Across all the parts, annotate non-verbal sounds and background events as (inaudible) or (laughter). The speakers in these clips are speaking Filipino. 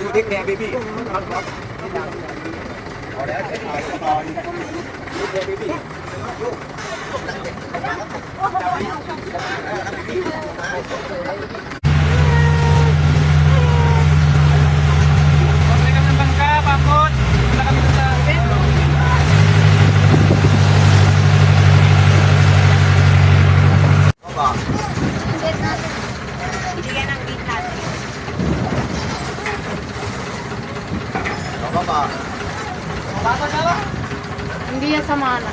ดูเทคแนร์เบบี้ครับครับพอแล้วใช้ถ่ายต่อดูเทคเบบี้ลูกจับไปจับไป Hindi yan sa mana.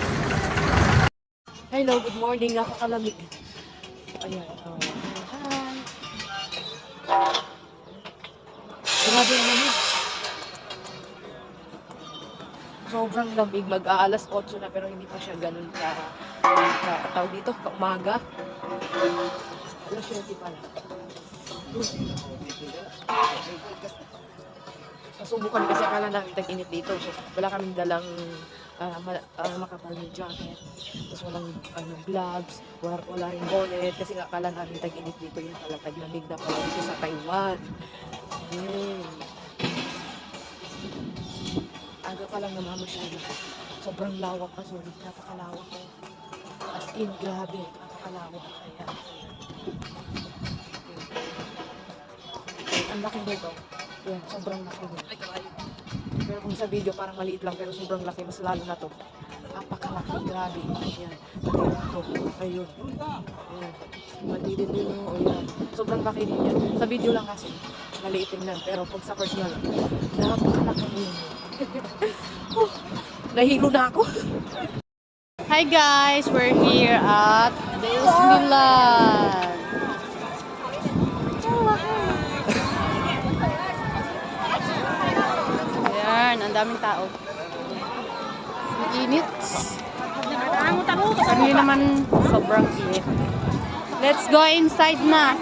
Hello, good morning. Nakakalamig. Ayan. Oh. Hi. Grabe ang lamig. Sobrang lamig. Mag-aalas 8 na pero hindi pa siya ganun ka, ka dito, ka umaga. Alas 7 pala. Nasubukan kasi akala namin tag-init dito. So, wala kaming dalang ah, ma- ah, makapal na jacket. Tapos walang ano, gloves, wala, wala rin bonnet. Kasi nga akala namin tag-init dito yung pala taglamig na pala dito sa Taiwan. Ayun. Aga pa lang namamasyal na. Sobrang lawak pa, sorry. Napakalawak ko. As in, grabe. Napakalawak. Ayan. Ang laki nito. Yan, sobrang laki nito. Pero kung sa video parang maliit lang pero sobrang laki. Mas lalo na to. Napakalaki. Grabe. Ayan. Ayan. Ayun. Ayan. Maliit din yun. O yan. Sobrang laki din yan. Sa video lang kasi. Maliit tingnan. Pero pag sa personal, napakalaki din. (laughs) oh, nahilo na ako. Hi guys, we're here at Disneyland. Ayan, ang daming tao. Ang init. Sabi naman sobrang init. Let's go inside na.